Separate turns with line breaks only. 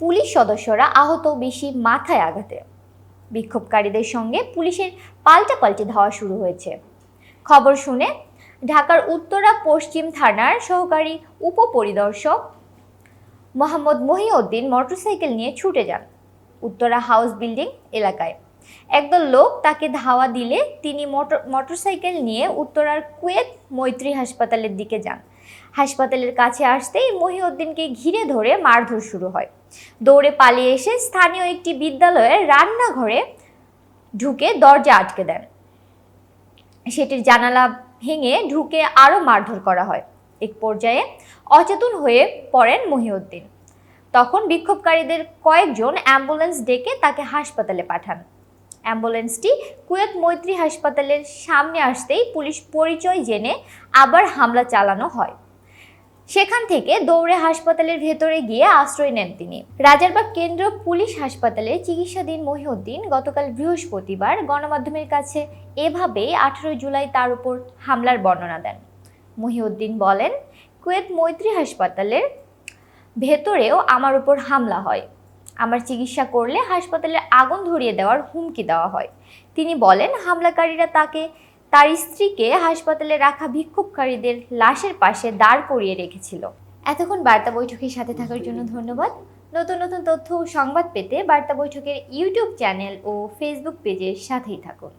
Police সদস্যরা আহত বেশি মাথায় আঘাতে। বিক্ষোভকারীদের সঙ্গে পুলিশের পাল্টা পাল্টে ধাওয়া শুরু হয়েছে। খবর শুনে ঢাকার উত্তরা পশ্চিম থানার সহকারী উপপরিদর্শক মোহাম্মদ মহিউদ্দিন মোটরসাইকেল নিয়ে ছুটে যান। উত্তরা হাউস বিল্ডিং এলাকায়। একদল লোক তাকে ধাওয়া দিলে তিনি মোটর, মোটরসাইকেল নিয়ে উত্তরার কুয়েত মৈত্রী হাসপাতালের দিকে যান। হাসপাতালের কাছে আসতেই মহিউদ্দিনকে ঘিরে ধরে মারধর শুরু হয়। দৌড়ে পালিয়ে এসে স্থানীয় একটি বিদ্যালয়ের রান্নাঘরে ঢুকে দরজা আটকে দেন। সেটির জানালা ভেঙে ঢুকে আরও মারধর করা হয়। এক পর্যায়ে অচেতন হয়ে পড়েন মহিউদ্দিন। তখন বিক্ষোভকারীদের কয়েকজন অ্যাম্বুলেন্স ডেকে তাকে হাসপাতালে পাঠান। অ্যাম্বুলেন্সটি কুয়েত মৈত্রী হাসপাতালের সামনে আসতেই পুলিশ পরিচয় জেনে আবার হামলা চালানো হয়। সেখান থেকে দৌড়ে হাসপাতালের ভেতরে গিয়ে আশ্রয় নেন তিনি। রাজারবাগ কেন্দ্র পুলিশ হাসপাতালে চিকিৎসাধীন মহিউদ্দিন গতকাল বৃহস্পতিবার গণমাধ্যমের কাছে এভাবেই আঠারো জুলাই তার উপর হামলার বর্ণনা দেন। মহিউদ্দিন বলেন, কুয়েত মৈত্রী হাসপাতালের ভেতরেও আমার উপর হামলা হয়। আমার চিকিৎসা করলে হাসপাতালে আগুন ধরিয়ে দেওয়ার হুমকি দেওয়া হয়। তিনি বলেন, হামলাকারীরা তাকে, তার স্ত্রীকে হাসপাতালে রাখা বিক্ষোভকারীদের লাশের পাশে দাঁড় করিয়ে রেখেছিল। এতক্ষণ বার্তা বৈঠকের সাথে থাকার জন্য ধন্যবাদ। নতুন নতুন তথ্য ও সংবাদ পেতে বার্তা বৈঠকের ইউটিউব চ্যানেল ও ফেসবুক পেজের সাথেই থাকুন।